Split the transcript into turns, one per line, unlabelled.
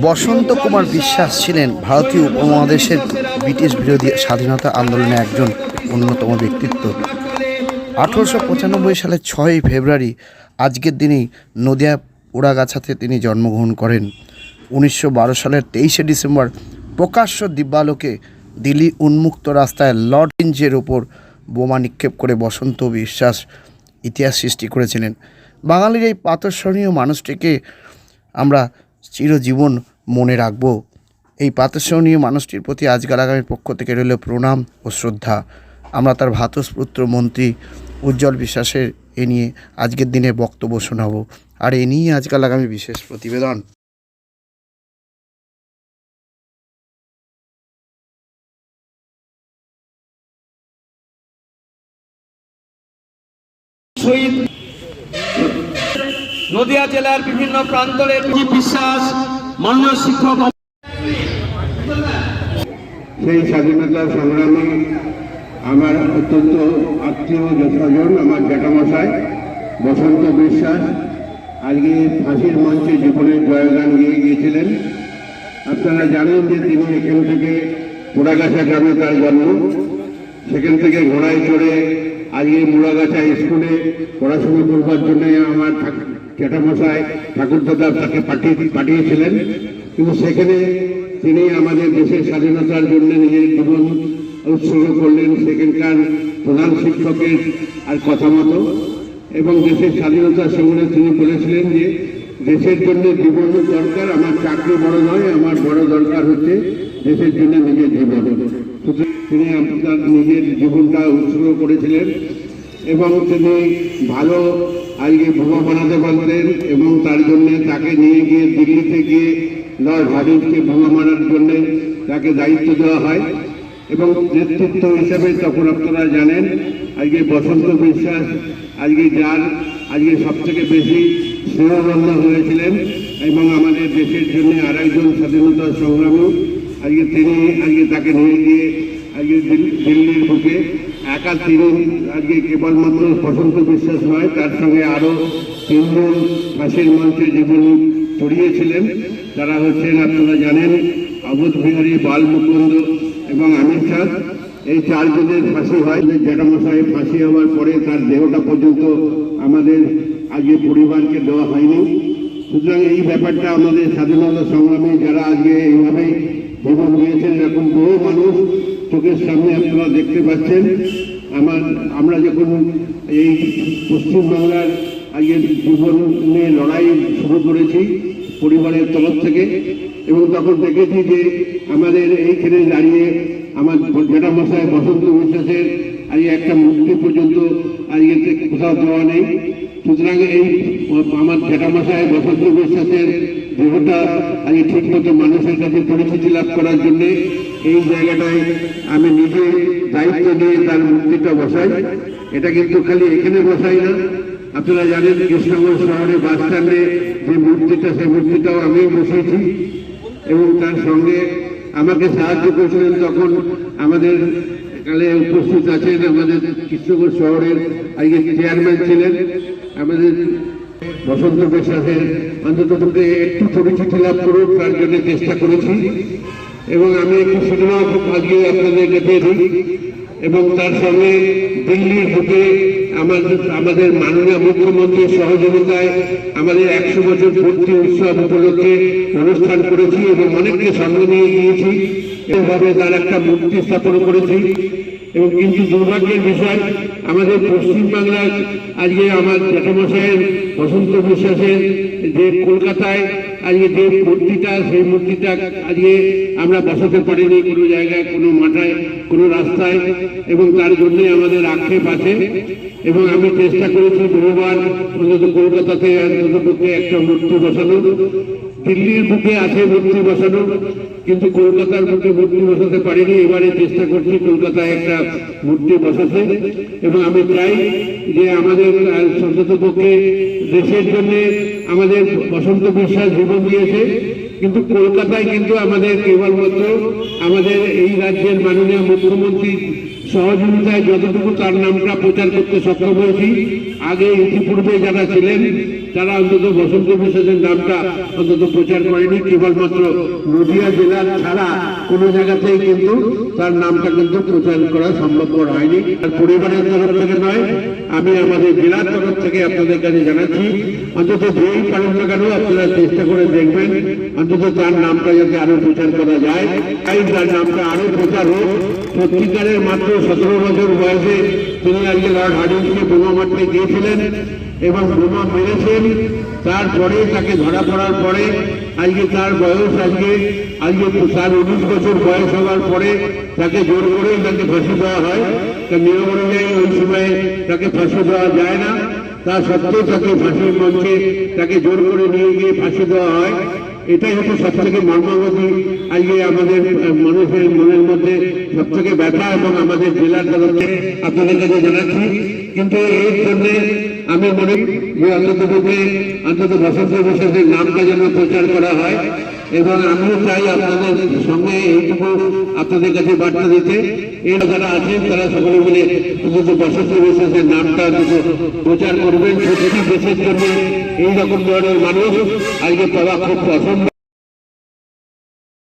বসন্ত কুমার বিশ্বাস ছিলেন ভারতীয় উপমহাদেশের ব্রিটিশ বিরোধী স্বাধীনতা আন্দোলনে একজন অন্যতম ব্যক্তিত্ব। আঠারোশো পঁচানব্বই সালের ছয়ই ফেব্রুয়ারি আজকের দিনেই নদিয়া ওড়াগাছাতে তিনি জন্মগ্রহণ করেন। উনিশশো বারো সালের তেইশে ডিসেম্বর প্রকাশ্য দিব্যালোকে দিল্লি উন্মুক্ত রাস্তায় লর্ড ইঞ্জের ওপর বোমা নিক্ষেপ করে বসন্ত বিশ্বাস ইতিহাস সৃষ্টি করেছিলেন। বাঙালির এই পাতস্মরণীয় মানুষটিকে আমরা চিরজীবন মনে রাখব। এই পাতস্মরণীয় মানুষটির প্রতি আজকাল আগামীর পক্ষ থেকে রইল প্রণাম ও শ্রদ্ধা। আমরা তার ভাতস্পুত্র মন্ত্রী উজ্জ্বল বিশ্বাসের এ নিয়ে আজকের দিনে বক্তব্য শোনাবো। আর এ নিয়ে আজকাল আগামী বিশেষ প্রতিবেদন।
শহীদ নদিয়া জেলার বিভিন্ন প্রান্তরে বিশ্বাস মাননীয় শিক্ষক
সেই স্বাধীনতা সংগ্রামে আমার অত্যন্ত আত্মীয় যথাজন, আমার জ্যাঠামশাই বসন্ত বিশ্বাস। আজকে ফাঁসির মঞ্চে জীবনের জয়গান গিয়ে গিয়েছিলেন। আপনারা জানেন যে তিনি এখান থেকে পোড়াগাছা গ্রামে তার জন্ম। সেখান থেকে ঘোড়ায় চড়ে আজকে মুড়াগাছা স্কুলে পড়াশুনো করবার জন্য আমার জ্যাঠামশাই ঠাকুরদাদা তাকে পাঠিয়ে পাঠিয়েছিলেন। কিন্তু সেখানে তিনি আমাদের দেশের স্বাধীনতার জন্য নিজের জীবন উৎসর্গ করলেন সেখানকার প্রধান শিক্ষকের আর কথা মতো। এবং দেশের স্বাধীনতার সঙ্গে তিনি বলেছিলেন যে, দেশের জন্য জীবন দরকার, আমার চাকরি বড় নয়, আমার বড় দরকার হচ্ছে দেশের জন্য নিজের জীবন। তিনি আপনার নিজের জীবনটা উৎসর্গ করেছিলেন এবং তিনি ভালো আজকে বোমা বানাতে পারতেন এবং তার জন্য তাকে নিয়ে গিয়ে দিল্লিতে গিয়ে লর্ড হার্ডিংসকে বোমা মারার জন্য তাকে দায়িত্ব দেওয়া হয় এবং নেতৃত্ব হিসাবে তখন আপনারা জানেন, আজকে বসন্ত বিশ্বাস, আজকে যার আজকে সব থেকে বেশি স্নেহবন্ধ হয়েছিলেন এবং আমাদের দেশের জন্য আরেকজন স্বাধীনতা সংগ্রামী, আজকে তিনি আজকে তাকে নিয়ে গিয়ে আজকে দিল- দিল্লির বুকে একা তিনি আজকে কেবলমাত্র বসন্ত বিশ্বাস নয়, তার সঙ্গে আরও তিনজন ফাঁসির মঞ্চে জীবন ছড়িয়েছিলেন। তারা হচ্ছেন আপনারা জানেন অবধ বিহারী বাল মুকুন্দ এবং আমির শাহ এই চারজনের ফাঁসি হয়। জ্যাঠামশাই ফাঁসি হওয়ার পরে তার দেহটা পর্যন্ত আমাদের আজকে পরিবারকে দেওয়া হয়নি। সুতরাং এই ব্যাপারটা আমাদের স্বাধীনতা সংগ্রামে যারা আজকে এইভাবে জীবন দিয়েছেন, এরকম বহু মানুষ চোখের সামনে আপনারা দেখতে পাচ্ছেন। আমার, আমরা যখন এই পশ্চিমবাংলার আজকে জীবন লড়াই শুরু করেছি পরিবারের তরফ থেকে, এবং তখন দেখেছি যে আমাদের এইখানে দাঁড়িয়ে আমার জ্যাঠামশাই বসন্ত বিশ্বাসের আজকে একটা মূর্তি পর্যন্ত আজকে কোথাও দেওয়া নেই। সুতরাং এই আমার জ্যাঠামশাই বসন্ত বিশ্বাসের দেহটা আজকে ঠিকমতো মানুষের কাছে পরিচিতি লাভ করার জন্য এই জায়গাটায় আমি নিজে দায়িত্ব নিয়ে তার মূর্তিটা বসাই। এটা কিন্তু খালি এখানে বসাই না। আপনারা জানেন কৃষ্ণনগর শহরে বাস স্ট্যান্ডে যে মূর্তিটা, সেই মূর্তিটাও আমি বসিয়েছি। এবং তার সঙ্গে আমাকে সাহায্য করেছিলেন তখন আমাদের এখানে উপস্থিত আছেন আমাদের কৃষ্ণনগর শহরের আজকে চেয়ারম্যান ছিলেন। আমাদের বসন্ত বিশ্বাসের অন্তত একটু পরিচিতি লাভ করুক, তার জন্য চেষ্টা করেছি। এবং আমি একটু খুব আজকে আপনাদের দিই এবং তার সঙ্গে দিল্লির বুকে আমাদের আমাদের মাননীয় মুখ্যমন্ত্রীর সহযোগিতায় আমাদের একশো বছর পূর্তি উৎসব উপলক্ষে অনুষ্ঠান করেছি এবং অনেককে সঙ্গে নিয়ে গিয়েছি। এভাবে তার একটা মূর্তি স্থাপন করেছি। এবং কিন্তু দুর্ভাগ্যের বিষয়, আমাদের পশ্চিমবাংলায় আজকে আমার জ্যাঠামশাইয়ের, বসন্ত বিশ্বাসের যে কলকাতায় আজকে যে মূর্তিটা, সেই মূর্তিটা আজকে আমরা বসাতে পারিনি কোনো জায়গায়, কোনো মাঠায় কোনো রাস্তায়। এবং তার জন্যই আমাদের আক্ষেপ আছে। এবং আমি চেষ্টা করেছি বহুবার, অন্তত কলকাতাতে, অন্তত পক্ষে একটা মূর্তি বসানো দিল্লির বুকে আছে মূর্তি বসানো, কিন্তু কলকাতার বুকে মূর্তি বসাতে পারিনি। এবারে চেষ্টা করছি কলকাতায় একটা মূর্তি বসাতে। এবং আমি চাই যে আমাদের অন্তত পক্ষে দেশের জন্য আমাদের বসন্ত বিশ্বাস জীবন দিয়েছে। কিন্তু কলকাতায় কিন্তু আমাদের কেবলমাত্র আমাদের এই রাজ্যের মাননীয় মুখ্যমন্ত্রী সহযোগিতায় যতটুকু তার নামটা প্রচার করতে সক্ষম হয়েছি, আগে ইতিপূর্বে যারা ছিলেন তারা অন্তত বসন্ত বিশ্বাসের নামটা অন্তত প্রচার করেনি, কেবলমাত্র নদিয়া জেলার ছাড়া কোনো জায়গাতেই কিন্তু তার নামটা কিন্তু প্রচার করা সম্ভবপর হয়নি। আর পরিবারের তরফ থেকে নয়, আমি আমাদের জেলার তরফ থেকে আপনাদের কাছে জানাচ্ছি, অন্তত যেই পারেন না কেন আপনারা চেষ্টা করে দেখবেন, অন্তত তার নামটা যাতে আরও প্রচার করা যায়। তাই তার নামটা আরও প্রচার হোক। সত্যিকারের মাত্র সতেরো বছর বয়সে তিনি আজকে লর্ড হার্ডিংসকে বোমা মারতে গিয়েছিলেন। এবং বোমা মেরেছেন। তারপরে তাকে ধরা পড়ার পরে, আজকে তার বয়স আজকে আজকে তার উনিশ বছর বয়স হওয়ার পরে তাকে জোর করেই তাকে ফাঁসি দেওয়া হয়। তার নিয়ম অনুযায়ী ওই সময়ে তাকে ফাঁসি দেওয়া যায় না। তা সত্ত্বেও তাকে ফাঁসির মঞ্চে তাকে জোর করে নিয়ে গিয়ে ফাঁসি দেওয়া হয়। এটাই হচ্ছে সব থেকে মর্মাবতী আজকে আমাদের মানুষের মনের মধ্যে সব থেকে ব্যথা এবং আমাদের জেলার তরফে আপনাদের কাছে জানাচ্ছি। কিন্তু এর জন্য আমি মনে যে অন্তত পক্ষে অন্তত বসন্ত বসন্তের নামটা যেন প্রচার করা হয়, এবং আমিও চাই আপনাদের সঙ্গে এইটুকু আপনাদের কাছে বার্তা দিতে। এরা যারা আছেন, তারা সকলে মিলে অন্তত বসন্ত বসন্তের নামটা অন্তত প্রচার করবেন। সেটি দেশের জন্য এইরকম ধরনের মানুষ, আজকে পাওয়া খুব পছন্দ